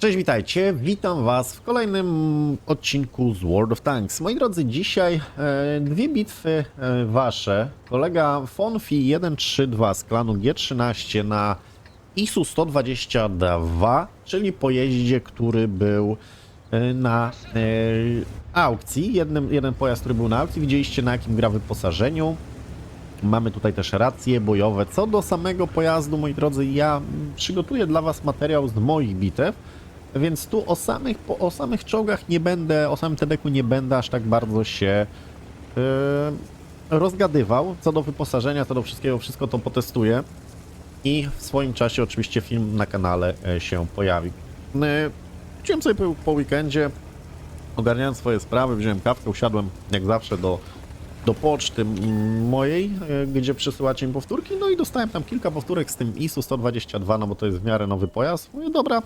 Cześć, witajcie. Witam Was w kolejnym odcinku z World of Tanks. Moi drodzy, dzisiaj e, dwie bitwy e, Wasze. Kolega Fonfi 132 z klanu G13 na ISU 122, czyli pojeździe, który był e, na e, aukcji. Jednym, jeden pojazd, który był na aukcji. Widzieliście na jakim gra wyposażeniu. Mamy tutaj też racje bojowe. Co do samego pojazdu, moi drodzy, ja przygotuję dla Was materiał z moich bitew, więc tu o samych, o samych czołgach nie będę, o samym TDK-u nie będę aż tak bardzo się yy, rozgadywał. Co do wyposażenia, co do wszystkiego, wszystko to potestuję i w swoim czasie oczywiście film na kanale e, się pojawi. Yy, Wróciłem sobie po, weekendzie, ogarniając swoje sprawy, wziąłem kawkę, usiadłem jak zawsze do do poczty mojej, e, gdzie przesyłacie mi powtórki, no i dostałem tam kilka powtórek z tym ISU 122, no bo to jest w miarę nowy pojazd. Mówię, dobra.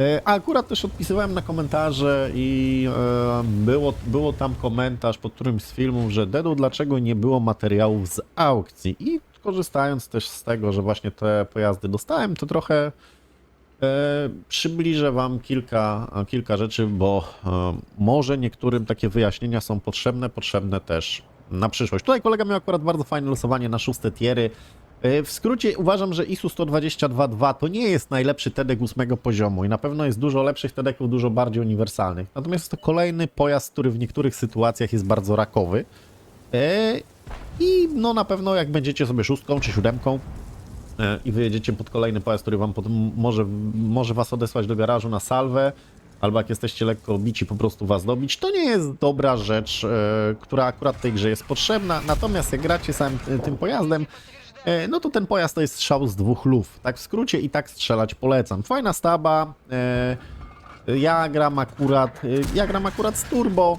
E, A akurat też odpisywałem na komentarze i e, było, było tam komentarz pod którymś z filmów, że Dedu, dlaczego nie było materiałów z aukcji? I korzystając też z tego, że właśnie te pojazdy dostałem, to trochę E, Przybliżę Wam kilka, kilka rzeczy, bo e, może niektórym takie wyjaśnienia są potrzebne, potrzebne też na przyszłość. Tutaj kolega miał akurat bardzo fajne losowanie na szóste tiery. E, W skrócie uważam, że ISU 122.2 to nie jest najlepszy TEDek 8 poziomu i na pewno jest dużo lepszych TEDeków, dużo bardziej uniwersalnych. Natomiast to kolejny pojazd, który w niektórych sytuacjach jest bardzo rakowy. E, I no na pewno jak będziecie sobie szóstką czy siódemką, e, i wyjedziecie pod kolejny pojazd, który wam potem może, może was odesłać do garażu na salwę, albo jak jesteście lekko bici, po prostu was dobić, to nie jest dobra rzecz, która akurat tej grze jest potrzebna. Natomiast jak gracie samym tym pojazdem, no to ten pojazd to jest strzał z dwóch luf. Tak w skrócie i tak strzelać polecam. Fajna staba. E, ja gram akurat, y, ja gram akurat z turbo,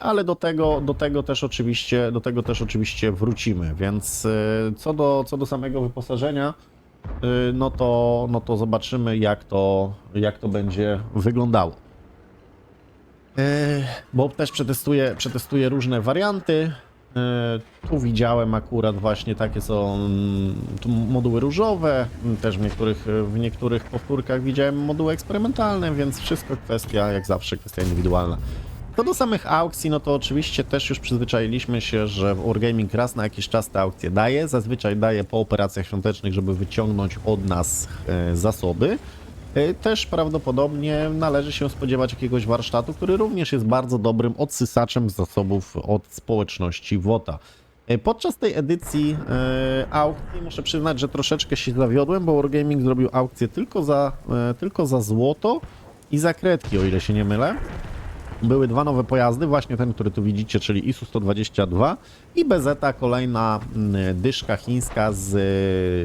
ale do tego, do tego też oczywiście, do tego też oczywiście wrócimy, więc co do, co do samego wyposażenia, no to, no to zobaczymy jak to, jak to będzie wyglądało. Bo też przetestuję, przetestuję różne warianty. Y, Tu widziałem akurat właśnie takie są mm, moduły różowe, mm, też w niektórych, w niektórych powtórkach widziałem moduły eksperymentalne, więc wszystko kwestia, jak zawsze, kwestia indywidualna. Co do samych aukcji, no to oczywiście też już przyzwyczailiśmy się, że Wargaming raz na jakiś czas te aukcje daje, zazwyczaj daje po operacjach świątecznych, żeby wyciągnąć od nas e, zasoby. E, Też prawdopodobnie należy się spodziewać jakiegoś warsztatu, który również jest bardzo dobrym odsysaczem zasobów od społeczności WOTA. E, Podczas tej edycji e, aukcji muszę przyznać, że troszeczkę się zawiodłem, bo Wargaming zrobił aukcję tylko za, e, tylko za złoto i za kredki, o ile się nie mylę. Były dwa nowe pojazdy, właśnie ten, który tu widzicie, czyli ISU 122 i Bezeta, kolejna mm, dyszka chińska z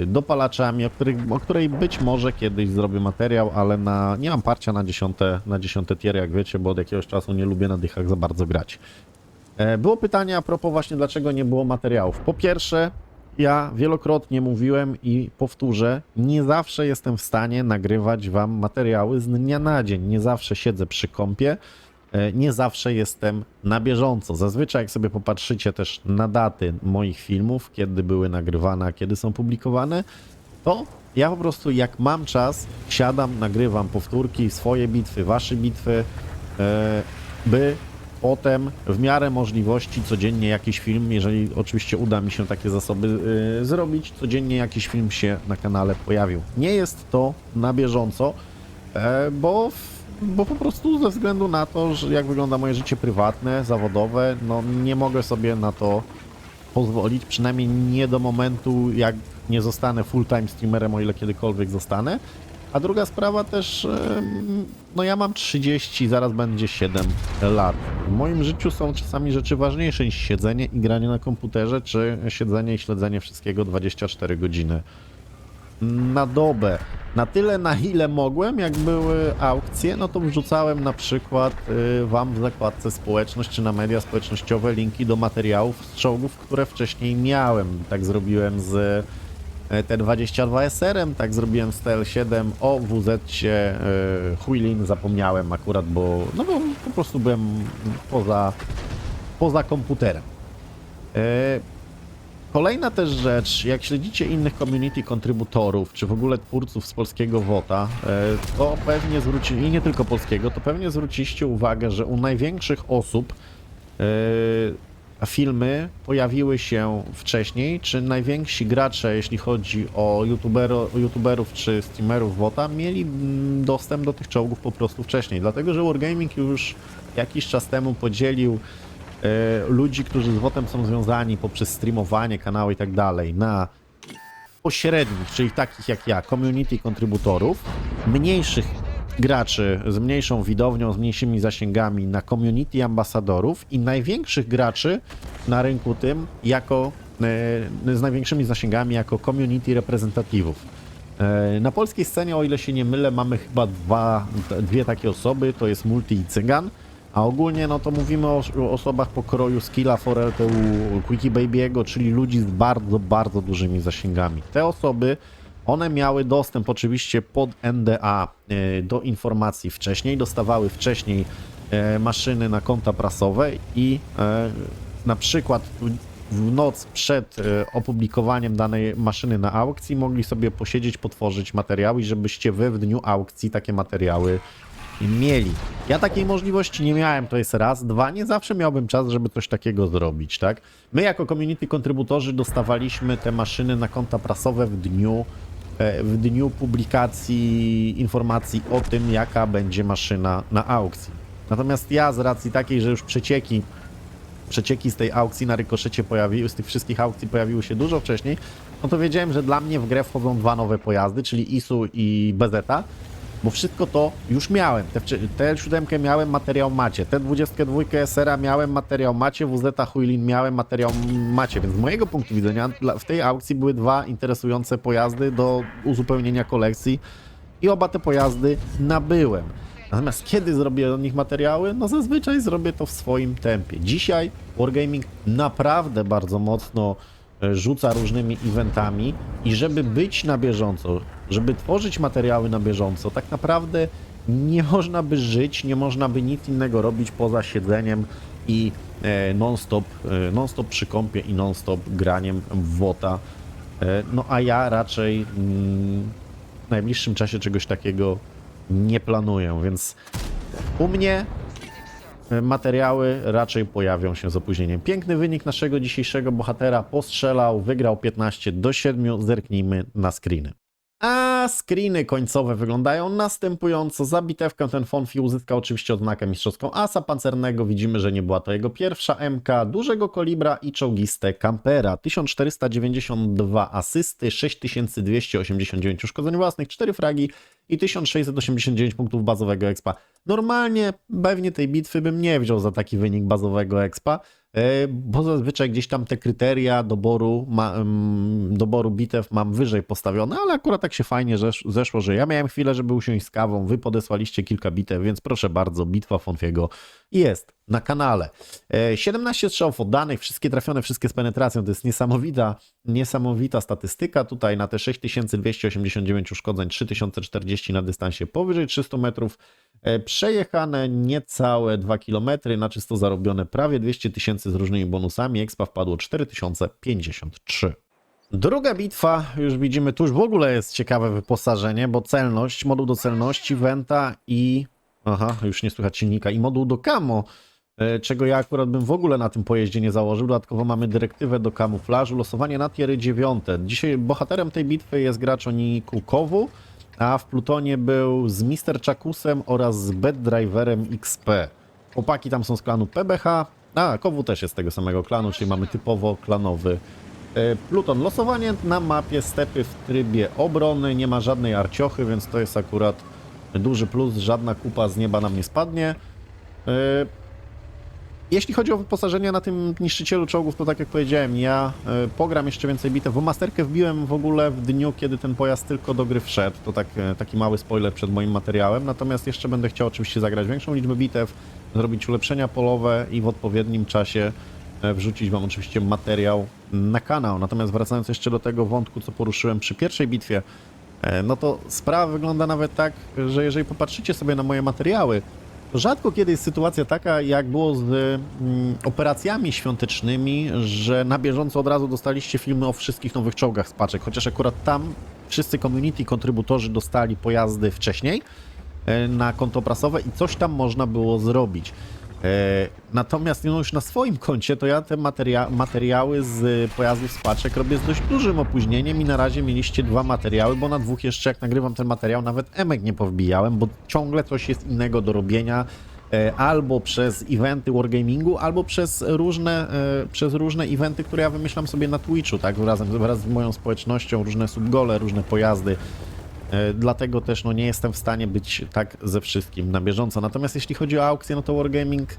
y, dopalaczami, o, których, o której być może kiedyś zrobię materiał, ale na, nie mam parcia na dziesiąte, na dziesiąte tiery, jak wiecie, bo od jakiegoś czasu nie lubię na dychach za bardzo grać. E, Było pytanie a propos właśnie dlaczego nie było materiałów. Po pierwsze, ja wielokrotnie mówiłem i powtórzę, nie zawsze jestem w stanie nagrywać wam materiały z dnia na dzień. Nie zawsze siedzę przy kąpie, nie zawsze jestem na bieżąco. Zazwyczaj jak sobie popatrzycie też na daty moich filmów, kiedy były nagrywane, a kiedy są publikowane, to ja po prostu jak mam czas, siadam, nagrywam powtórki, swoje bitwy, wasze bitwy, e, by potem w miarę możliwości codziennie jakiś film, jeżeli oczywiście uda mi się takie zasoby y, zrobić, codziennie jakiś film się na kanale pojawił. Nie jest to na bieżąco, e, bo, bo po prostu ze względu na to, że jak wygląda moje życie prywatne, zawodowe, no nie mogę sobie na to pozwolić, przynajmniej nie do momentu, jak nie zostanę full-time streamerem, o ile kiedykolwiek zostanę. A druga sprawa też, no ja mam 30, zaraz będzie 7 lat. W moim życiu są czasami rzeczy ważniejsze niż siedzenie i granie na komputerze, czy siedzenie i śledzenie wszystkiego 24 godziny na dobę. Na tyle, na ile mogłem, jak były aukcje, no to wrzucałem na przykład y, wam w zakładce społeczność, czy na media społecznościowe linki do materiałów z czołgów, które wcześniej miałem. Tak zrobiłem z y, T22 SR-em, tak zrobiłem z TL7 o WZ y, Huilin, zapomniałem akurat, bo, no bo po prostu byłem poza, poza komputerem. Kolejna też rzecz, jak śledzicie innych community kontrybutorów, czy w ogóle twórców z polskiego WOTA, e, to pewnie zwrócili, i nie tylko polskiego, to pewnie zwróciliście uwagę, że u największych osób e, filmy pojawiły się wcześniej, czy najwięksi gracze, jeśli chodzi o youtubero, youtuberów czy streamerów WOTA, mieli mm, dostęp do tych czołgów po prostu wcześniej, dlatego że Wargaming już jakiś czas temu podzielił ludzi, którzy z WOTem są związani poprzez streamowanie, kanały i tak dalej, na pośrednich, czyli takich jak ja, community kontrybutorów, mniejszych graczy z mniejszą widownią, z mniejszymi zasięgami na community ambasadorów i największych graczy na rynku tym jako e, z największymi zasięgami jako community reprezentatywów. E, Na polskiej scenie, o ile się nie mylę, mamy chyba dwa, dwie takie osoby, to jest Multi i Cygan, a ogólnie no to mówimy o, o osobach pokroju Skilla, Forelteu, Quickie Baby'ego, czyli ludzi z bardzo, bardzo dużymi zasięgami. Te osoby, one miały dostęp oczywiście pod NDA e, do informacji wcześniej, dostawały wcześniej e, maszyny na konta prasowe i e, na przykład w- noc przed opublikowaniem danej maszyny na aukcji mogli sobie posiedzieć, potworzyć materiały, żebyście wy w dniu aukcji takie materiały mieli. Ja takiej możliwości nie miałem, to jest raz. Dwa, nie zawsze miałbym czas, żeby coś takiego zrobić, tak? My jako community kontrybutorzy dostawaliśmy te maszyny na konta prasowe w dniu e, w dniu publikacji informacji o tym, jaka będzie maszyna na aukcji. Natomiast ja z racji takiej, że już przecieki przecieki z tej aukcji na rykoszecie pojawiły, z tych wszystkich aukcji pojawiły się dużo wcześniej, no to wiedziałem, że dla mnie w grę wchodzą dwa nowe pojazdy, czyli ISU i Bezeta, bo wszystko to już miałem. Te, te siódemkę miałem, materiał macie. Te 22 SR miałem, materiał macie. WZ Huilin miałem, materiał macie. Więc z mojego punktu widzenia w tej aukcji były dwa interesujące pojazdy do uzupełnienia kolekcji i oba te pojazdy nabyłem. Natomiast kiedy zrobię od nich materiały? No zazwyczaj zrobię to w swoim tempie. Dzisiaj Wargaming naprawdę bardzo mocno rzuca różnymi eventami i żeby być na bieżąco, żeby tworzyć materiały na bieżąco, tak naprawdę nie można by żyć, nie można by nic innego robić poza siedzeniem i e, non-stop, e, non-stop przy kąpie i non-stop graniem w WOTA. E, no a ja raczej mm, w najbliższym czasie czegoś takiego nie planuję, więc u mnie e, materiały raczej pojawią się z opóźnieniem. Piękny wynik naszego dzisiejszego bohatera postrzelał, wygrał 15 do 7. Zerknijmy na screeny. A screeny końcowe wyglądają następująco. Za bitewkę ten Fonfi uzyskał oczywiście odznakę mistrzowską asa pancernego. Widzimy, że nie była to jego pierwsza MK, dużego kolibra i czołgiste kampera. 1492 asysty, 6289 uszkodzeń własnych, 4 fragi i 1689 punktów bazowego expa. Normalnie pewnie tej bitwy bym nie wziął za taki wynik bazowego expa, bo zazwyczaj gdzieś tam te kryteria doboru, ma, doboru bitew mam wyżej postawione, ale akurat tak się fajnie zesz- zeszło, że ja miałem chwilę, żeby usiąść z kawą, wy podesłaliście kilka bitew, więc proszę bardzo, bitwa Fonfiego jest na kanale. E, 17 strzałów oddanych, wszystkie trafione, wszystkie z penetracją, to jest niesamowita, niesamowita statystyka. Tutaj na te 6289 uszkodzeń, 3040 na dystansie powyżej 300 metrów, e, przejechane niecałe 2 km, na czysto zarobione prawie 200 tysięcy z różnymi bonusami, expa wpadło 4053. Druga bitwa, już widzimy, tu już w ogóle jest ciekawe wyposażenie, bo celność, moduł do celności, Venta i... Aha, już nie słychać silnika. I moduł do camo, e, czego ja akurat bym w ogóle na tym pojeździe nie założył. Dodatkowo mamy dyrektywę do kamuflażu, losowanie na tiery 9. Dzisiaj bohaterem tej bitwy jest gracz o niku Kowu, a w Plutonie był z Mr. Chakusem oraz z Bad Driverem XP. Chłopaki tam są z klanu PBH, a Kowu też jest z tego samego klanu, czyli mamy typowo klanowy E, Pluton. Losowanie na mapie stepy w trybie obrony, nie ma żadnej arciochy, więc to jest akurat duży plus, żadna kupa z nieba nam nie spadnie. Jeśli chodzi o wyposażenie na tym niszczycielu czołgów, to tak jak powiedziałem, ja e, pogram jeszcze więcej bitew, bo masterkę wbiłem w ogóle w dniu, kiedy ten pojazd tylko do gry wszedł. To tak, e, taki mały spoiler przed moim materiałem. Natomiast jeszcze będę chciał oczywiście zagrać większą liczbę bitew, zrobić ulepszenia polowe i w odpowiednim czasie e, wrzucić Wam oczywiście materiał na kanał. Natomiast wracając jeszcze do tego wątku, co poruszyłem przy pierwszej bitwie, no to sprawa wygląda nawet tak, że jeżeli popatrzycie sobie na moje materiały, rzadko kiedy jest sytuacja taka, jak było z mm, operacjami świątecznymi, że na bieżąco od razu dostaliście filmy o wszystkich nowych czołgach z paczek, chociaż akurat tam wszyscy community kontrybutorzy dostali pojazdy wcześniej e, na konto prasowe i coś tam można było zrobić. E, Natomiast no już na swoim koncie to ja te materia materiały z pojazdów z paczek robię z dość dużym opóźnieniem i na razie mieliście dwa materiały, bo na dwóch jeszcze jak nagrywam ten materiał nawet emek nie powbijałem, bo ciągle coś jest innego do robienia e, albo przez eventy Wargamingu, albo przez różne, e, przez różne eventy, które ja wymyślam sobie na Twitchu, tak, razem wraz z moją społecznością, różne subgole, różne pojazdy. E, Dlatego też no, nie jestem w stanie być tak ze wszystkim na bieżąco. Natomiast jeśli chodzi o aukcję, no to Wargaming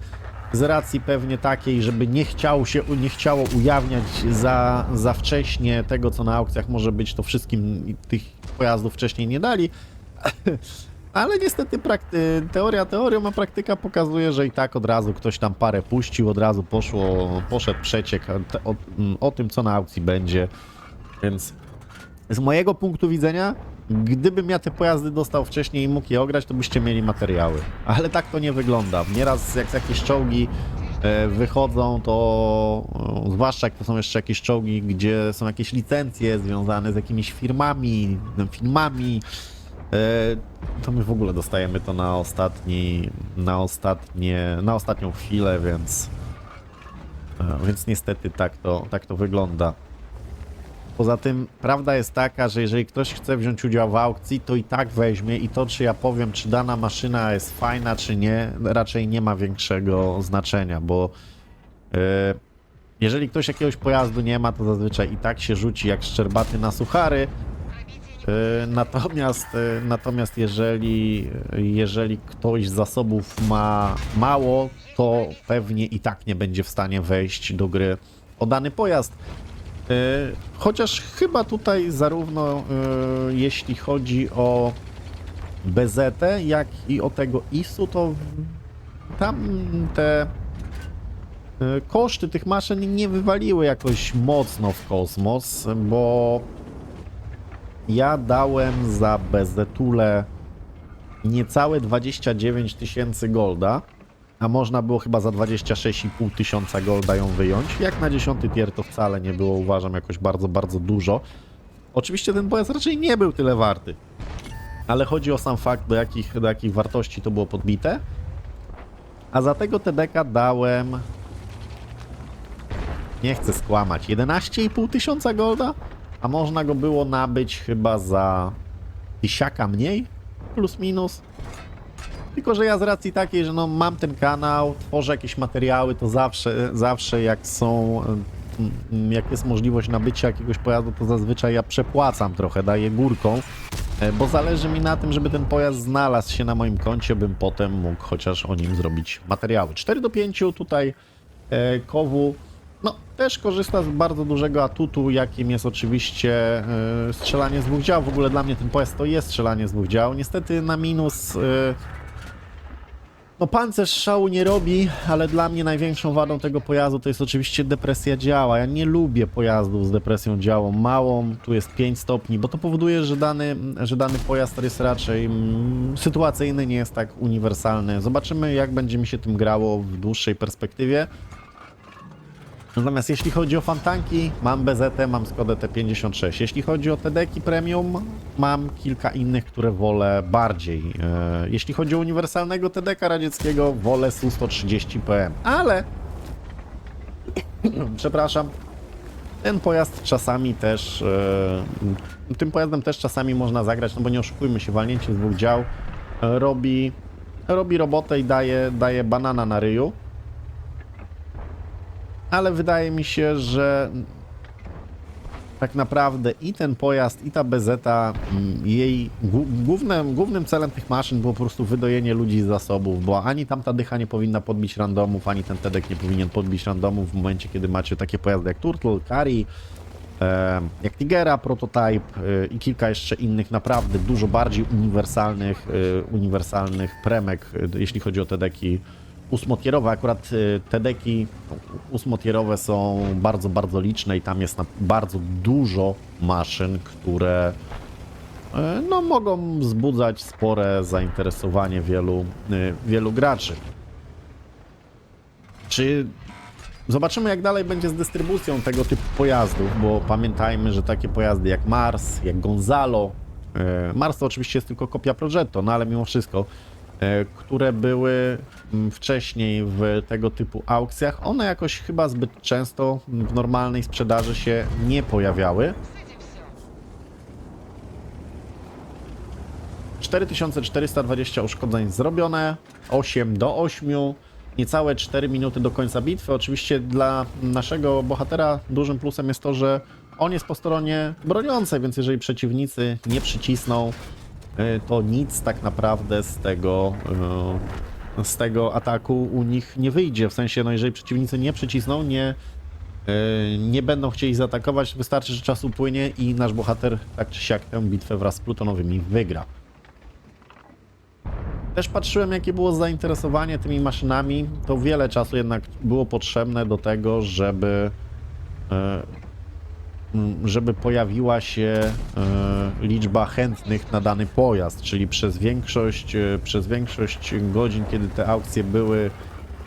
z racji pewnie takiej, żeby nie chciało się, nie chciało ujawniać za, za wcześnie tego, co na aukcjach może być, to wszystkim tych pojazdów wcześniej nie dali. Ale niestety prakty, teoria teorią, a praktyka pokazuje, że i tak od razu ktoś tam parę puścił, od razu poszło, poszedł przeciek o, o tym, co na aukcji będzie. Więc z mojego punktu widzenia, gdybym ja te pojazdy dostał wcześniej i mógł je ograć, to byście mieli materiały. Ale tak to nie wygląda. Nieraz jak jakieś czołgi e, wychodzą, to e, zwłaszcza jak to są jeszcze jakieś czołgi, gdzie są jakieś licencje związane z jakimiś firmami, no, filmami, e, to my w ogóle dostajemy to na ostatni, na ostatnie, na ostatnią chwilę, więc więc niestety tak to, tak to wygląda. Poza tym prawda jest taka, że jeżeli ktoś chce wziąć udział w aukcji, to i tak weźmie i to czy ja powiem, czy dana maszyna jest fajna, czy nie, raczej nie ma większego znaczenia, bo e, jeżeli ktoś jakiegoś pojazdu nie ma, to zazwyczaj i tak się rzuci jak szczerbaty na suchary. E, Natomiast, e, natomiast jeżeli, jeżeli ktoś zasobów ma mało, to pewnie i tak nie będzie w stanie wejść do gry o dany pojazd. E, Chociaż chyba tutaj zarówno e, jeśli chodzi o BZT, jak i o tego ISU, to tam te e, koszty tych maszyn nie wywaliły jakoś mocno w kosmos, bo ja dałem za BZT-ule niecałe 29 tysięcy golda, a można było chyba za 26,5 tysiąca golda ją wyjąć. Jak na 10 tier to wcale nie było, uważam, jakoś bardzo, bardzo dużo. Oczywiście ten pojazd raczej nie był tyle warty, ale chodzi o sam fakt, do jakich, do jakich wartości to było podbite. A za tego TDK dałem... Nie chcę skłamać, 11,5 tysiąca golda? A można go było nabyć chyba za tysiaka mniej? Plus minus? Tylko, że ja z racji takiej, że no mam ten kanał, tworzę jakieś materiały, to zawsze, zawsze jak są, mm, jak jest możliwość nabycia jakiegoś pojazdu, to zazwyczaj ja przepłacam trochę, daję górką, e, bo zależy mi na tym, żeby ten pojazd znalazł się na moim koncie, bym potem mógł chociaż o nim zrobić materiały. 4 do 5 tutaj e, Kowu no, też korzysta z bardzo dużego atutu, jakim jest oczywiście e, strzelanie z dwóch dział. W ogóle dla mnie ten pojazd to jest strzelanie z dwóch dział. Niestety na minus... no pancerz szału nie robi, ale dla mnie największą wadą tego pojazdu to jest oczywiście depresja działa. Ja nie lubię pojazdów z depresją działą małą, tu jest 5 stopni, bo to powoduje, że dany, że dany pojazd jest raczej mm, sytuacyjny, nie jest tak uniwersalny. Zobaczymy jak będzie mi się tym grało w dłuższej perspektywie. Natomiast jeśli chodzi o fantanki, mam BZT, mam Skodę T56. Jeśli chodzi o TDK Premium, mam kilka innych, które wolę bardziej. E, Jeśli chodzi o uniwersalnego TDK radzieckiego, wolę Su-130 PM. Ale, przepraszam, ten pojazd czasami też, e, tym pojazdem też czasami można zagrać, no bo nie oszukujmy się, walnięcie z dwóch dział e, robi, robi robotę i daje, daje banana na ryju ale wydaje mi się, że tak naprawdę i ten pojazd, i ta BZ, jej głó- głównym, głównym celem tych maszyn było po prostu wydojenie ludzi z zasobów, bo ani tamta dycha nie powinna podbić randomów, ani ten TEDek nie powinien podbić randomów w momencie, kiedy macie takie pojazdy jak Turtle, Kari, e, jak Tigera, Prototype e, i kilka jeszcze innych naprawdę dużo bardziej uniwersalnych, e, uniwersalnych premek, jeśli chodzi o TEDeki ósmotierowe. Akurat e, TEDeki ósmotierowe są bardzo, bardzo liczne i tam jest bardzo dużo maszyn, które e, no, mogą wzbudzać spore zainteresowanie wielu, e, wielu graczy. Czy zobaczymy, jak dalej będzie z dystrybucją tego typu pojazdów, bo pamiętajmy, że takie pojazdy jak Mars, jak Gonzalo, Mars to oczywiście jest tylko kopia Progetto, no ale mimo wszystko, które były mm, wcześniej w tego typu aukcjach, one jakoś chyba zbyt często w normalnej sprzedaży się nie pojawiały. 4420 uszkodzeń zrobione, 8 do 8, niecałe 4 minuty do końca bitwy. Oczywiście dla naszego bohatera dużym plusem jest to, że on jest po stronie broniącej, więc jeżeli przeciwnicy nie przycisną, to nic tak naprawdę z tego, y, z tego ataku u nich nie wyjdzie. W sensie, no jeżeli przeciwnicy nie przycisną, nie, y, nie będą chcieli zaatakować, wystarczy, że czas upłynie i nasz bohater tak czy siak tę bitwę wraz z plutonowymi wygra. Też patrzyłem, jakie było zainteresowanie tymi maszynami. To wiele czasu jednak było potrzebne do tego, żeby, e, żeby pojawiła się e, liczba chętnych na dany pojazd, czyli przez większość, e, przez większość godzin, kiedy te aukcje były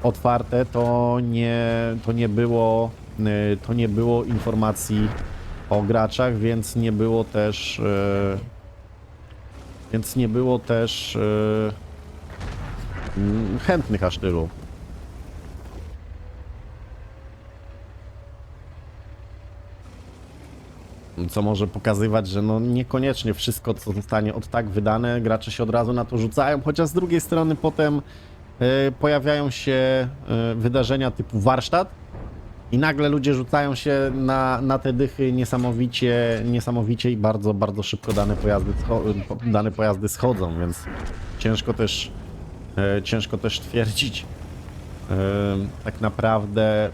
otwarte, to nie, to nie było, e, to nie było informacji o graczach, więc nie było też, więc nie było też chętnych aż tylu. Co może pokazywać, że no niekoniecznie wszystko, co zostanie od tak wydane, gracze się od razu na to rzucają, chociaż z drugiej strony potem e, pojawiają się e, wydarzenia typu warsztat i nagle ludzie rzucają się na, na te dychy niesamowicie, niesamowicie i bardzo, bardzo szybko dane pojazdy, dane pojazdy schodzą, więc ciężko też e, ciężko też twierdzić. Tak naprawdę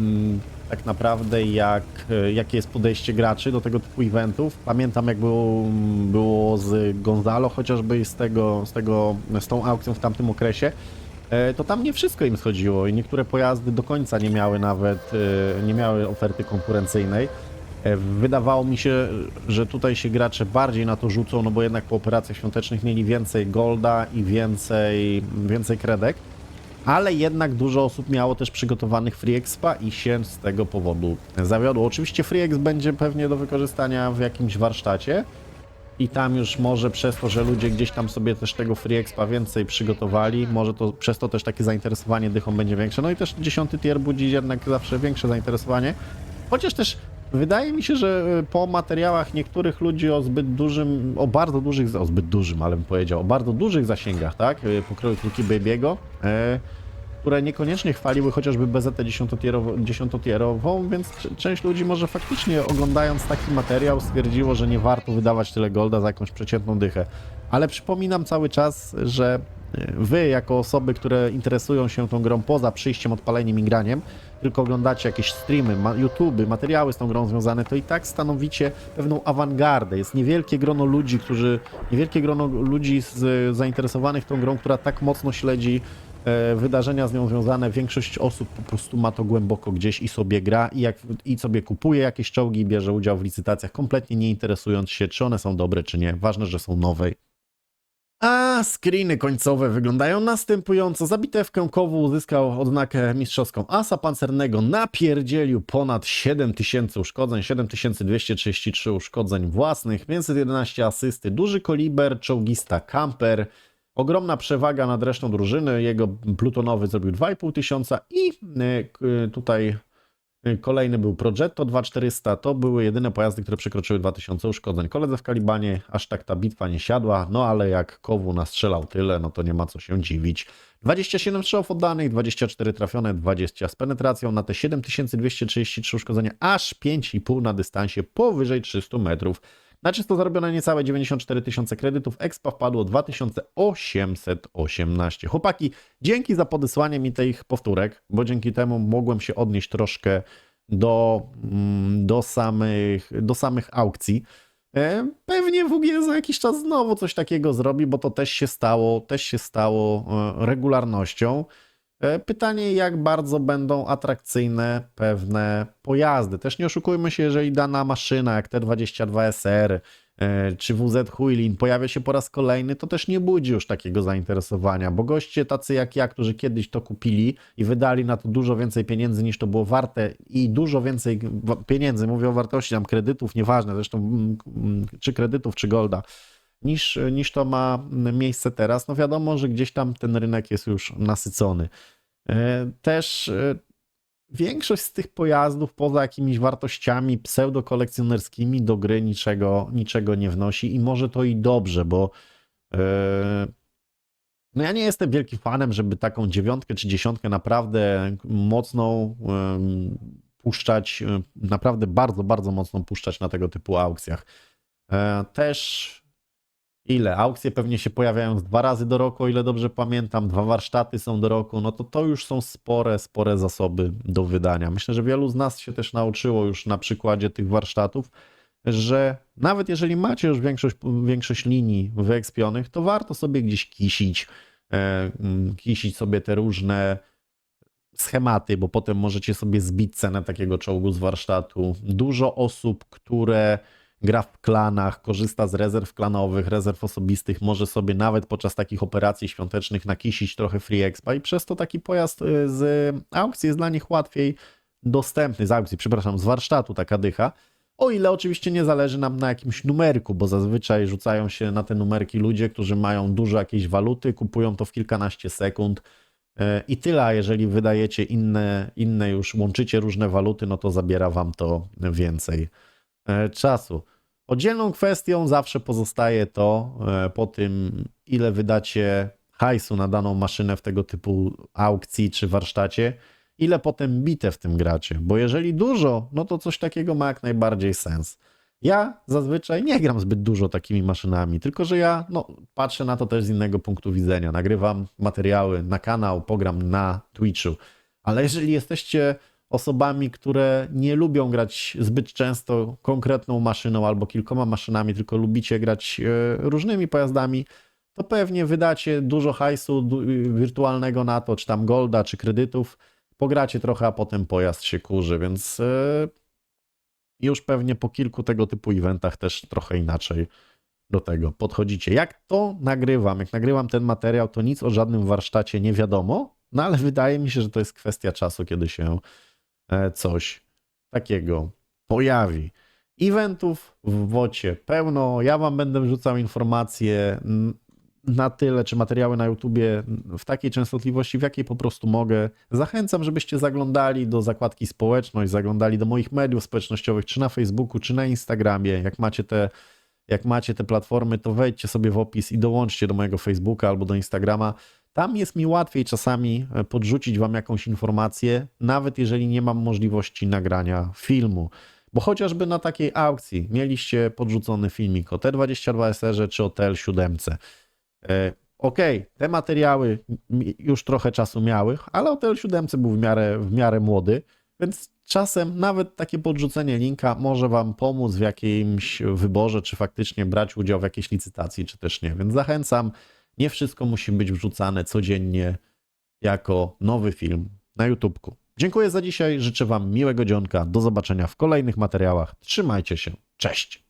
mm, tak naprawdę jak, e, jakie jest podejście graczy do tego typu eventów. Pamiętam jak było, było z Gonzalo chociażby z tego, z tego z tą aukcją w tamtym okresie. E, To tam nie wszystko im schodziło i niektóre pojazdy do końca nie miały nawet e, nie miały oferty konkurencyjnej. Wydawało mi się, że tutaj się gracze bardziej na to rzucą, no bo jednak po operacjach świątecznych mieli więcej golda i więcej, więcej kredek, ale jednak dużo osób miało też przygotowanych Free Expa i się z tego powodu zawiodło. Oczywiście Free Exp będzie pewnie do wykorzystania w jakimś warsztacie i tam już może przez to, że ludzie gdzieś tam sobie też tego Free Expa więcej przygotowali, może to przez to też takie zainteresowanie dychą będzie większe. No i też dziesiąty tier budzi jednak zawsze większe zainteresowanie. Chociaż też wydaje mi się, że y, po materiałach niektórych ludzi o zbyt dużym, o bardzo dużych, o zbyt dużym, ale bym powiedział, o bardzo dużych zasięgach, tak, y, pokroju Kulki Baby'ego, e, które niekoniecznie chwaliły chociażby BZT 10-tierową, 10-tierową, więc część ludzi może faktycznie oglądając taki materiał stwierdziło, że nie warto wydawać tyle golda za jakąś przeciętną dychę. Ale przypominam cały czas, że y, wy jako osoby, które interesują się tą grą poza przyjściem, odpaleniem i graniem, tylko oglądacie jakieś streamy, ma YouTube'y, materiały z tą grą związane, to i tak stanowicie pewną awangardę. Jest niewielkie grono ludzi, którzy, niewielkie grono ludzi z, zainteresowanych tą grą, która tak mocno śledzi e, wydarzenia z nią związane. Większość osób po prostu ma to głęboko gdzieś i sobie gra i, jak, i sobie kupuje jakieś czołgi i bierze udział w licytacjach, kompletnie nie interesując się, czy one są dobre, czy nie. Ważne, że są nowe a screeny końcowe wyglądają następująco. Za bitewkę Kowu uzyskał odznakę mistrzowską asa pancernego. Napierdzielił ponad 7000 uszkodzeń, 7233 uszkodzeń własnych, 511 asysty, duży koliber, czołgista kamper. Ogromna przewaga nad resztą drużyny. Jego plutonowy zrobił 2500 i y, k- tutaj y, kolejny był Progetto 2400. To były jedyne pojazdy, które przekroczyły 2000 uszkodzeń. Koledze w Kalibanie aż tak ta bitwa nie siadła, no ale jak Kowu nastrzelał tyle, no to nie ma co się dziwić. 27 strzałów oddanych, 24 trafione, 20 z penetracją na te 7233 uszkodzenia, aż 5,5 na dystansie powyżej 300 metrów. Na czysto zarobione niecałe 94 tysiące kredytów, expa wpadło 2818. Chłopaki, dzięki za podesłanie mi tych powtórek, bo dzięki temu mogłem się odnieść troszkę do, mm, do, samych, do samych aukcji. E, Pewnie WG za jakiś czas znowu coś takiego zrobi, bo to też się stało, też się stało e, regularnością. E, Pytanie, jak bardzo będą atrakcyjne pewne pojazdy. Też nie oszukujmy się, jeżeli dana maszyna, jak T22 SR, e, czy WZ Huilin pojawia się po raz kolejny, to też nie budzi już takiego zainteresowania, bo goście tacy jak ja, którzy kiedyś to kupili i wydali na to dużo więcej pieniędzy niż to było warte i dużo więcej pieniędzy, mówię o wartości tam kredytów, nieważne zresztą mm, mm, czy kredytów, czy golda, niż, niż to ma miejsce teraz, no wiadomo, że gdzieś tam ten rynek jest już nasycony. E, Też e, większość z tych pojazdów, poza jakimiś wartościami pseudo-kolekcjonerskimi, do gry niczego, niczego nie wnosi i może to i dobrze, bo e, no ja nie jestem wielkim fanem, żeby taką dziewiątkę czy dziesiątkę naprawdę mocną puszczać, naprawdę bardzo, bardzo mocno puszczać na tego typu aukcjach. Też ile? Aukcje pewnie się pojawiają dwa razy do roku, o ile dobrze pamiętam. Dwa warsztaty są do roku, no to to już są spore, spore zasoby do wydania. Myślę, że wielu z nas się też nauczyło już na przykładzie tych warsztatów, że nawet jeżeli macie już większość, większość linii wyekspionych, to warto sobie gdzieś kisić, e, mm, kisić sobie te różne schematy, bo potem możecie sobie zbić cenę takiego czołgu z warsztatu. Dużo osób, które gra w klanach, korzysta z rezerw klanowych, rezerw osobistych, może sobie nawet podczas takich operacji świątecznych nakisić trochę free expa i przez to taki pojazd y, z aukcji jest dla nich łatwiej dostępny, z aukcji, przepraszam, z warsztatu taka dycha. O ile oczywiście nie zależy nam na jakimś numerku, bo zazwyczaj rzucają się na te numerki ludzie, którzy mają dużo jakiejś waluty, kupują to w kilkanaście sekund e, i tyle, a jeżeli wydajecie inne, inne już, łączycie różne waluty, no to zabiera wam to więcej e, czasu. Oddzielną kwestią zawsze pozostaje to, e, po tym ile wydacie hajsu na daną maszynę w tego typu aukcji czy warsztacie, ile potem bitew w tym gracie. Bo jeżeli dużo, no to coś takiego ma jak najbardziej sens. Ja zazwyczaj nie gram zbyt dużo takimi maszynami, tylko że ja no, patrzę na to też z innego punktu widzenia. Nagrywam materiały na kanał, pogram na Twitchu, ale jeżeli jesteście osobami, które nie lubią grać zbyt często konkretną maszyną albo kilkoma maszynami, tylko lubicie grać e, różnymi pojazdami, to pewnie wydacie dużo hajsu du- wirtualnego na to, czy tam golda, czy kredytów, pogracie trochę, a potem pojazd się kurzy, więc e, już pewnie po kilku tego typu eventach też trochę inaczej do tego podchodzicie. Jak to nagrywam, jak nagrywam ten materiał, to nic o żadnym warsztacie nie wiadomo, no ale wydaje mi się, że to jest kwestia czasu, kiedy się coś takiego pojawi. Eventów w wocie pełno. Ja wam będę wrzucał informacje na tyle, czy materiały na YouTubie w takiej częstotliwości, w jakiej po prostu mogę. Zachęcam, żebyście zaglądali do zakładki społeczność, zaglądali do moich mediów społecznościowych, czy na Facebooku, czy na Instagramie. Jak macie te, jak macie te platformy, to wejdźcie sobie w opis i dołączcie do mojego Facebooka albo do Instagrama. Tam jest mi łatwiej czasami e, podrzucić wam jakąś informację, nawet jeżeli nie mam możliwości nagrania filmu. Bo chociażby na takiej aukcji mieliście podrzucony filmik o T22 SR czy o TL7. E, Okej, te materiały już trochę czasu miały, ale o TL7 był w miarę, w miarę młody, więc czasem nawet takie podrzucenie linka może Wam pomóc w jakimś wyborze, czy faktycznie brać udział w jakiejś licytacji, czy też nie. Więc zachęcam, nie wszystko musi być wrzucane codziennie jako nowy film na YouTubku. Dziękuję za dzisiaj, życzę Wam miłego dzionka, do zobaczenia w kolejnych materiałach. Trzymajcie się, cześć!